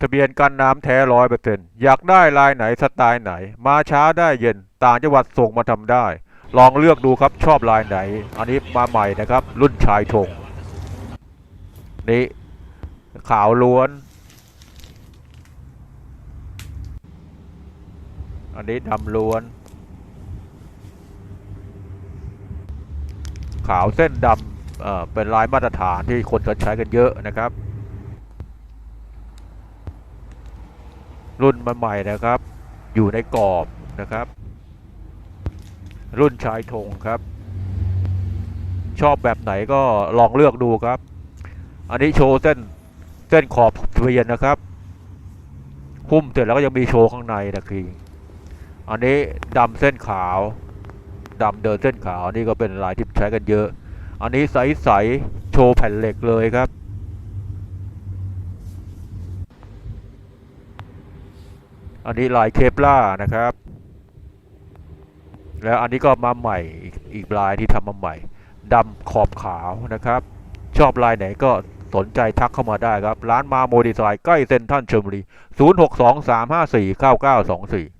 ทะเบียนกันน้ำแท้ร้อยเปอร์เซ็นต์อยากได้ลายไหนสไตล์ไหน มาช้าได้เย็นต่างจังหวัดส่งมาทำได้ ลองเลือกดูครับชอบลายไหน อันนี้มาใหม่นะครับ รุ่นชายธงนี่ขาวล้วน อันนี้ดำล้วน ขาวเส้นดำเอ่อเป็นลายมาตรฐานที่คนเขาใช้กันเยอะนะครับ รุ่นใหม่ๆนะครับ อยู่ในกรอบนะครับ รุ่นชายธงครับ ชอบแบบไหนก็ลองเลือกดูครับ อันนี้โชว์เส้นเส้นขอบทะเบียนนะครับหุ้มเสร็จแล้วก็ยังมีโชว์ข้างในนะคืออันนี้ดำเส้นขาวดำเดินเส้นขาวนี่ก็เป็นลายที่ใช้กันเยอะ อันนี้ใสๆโชว์แผ่นเหล็กเลยครับ อันนี้ลายเคปล่านะครับ แล้วอันนี้ก็มาใหม่อีกอีกลายที่ทำมาใหม่ดำขอบขาวนะครับ ชอบลายไหนก็สนใจทักเข้ามาได้ครับ ร้านมาโมดีไซน์ใกล้เซ็นทรัลชลบุรี 0623549924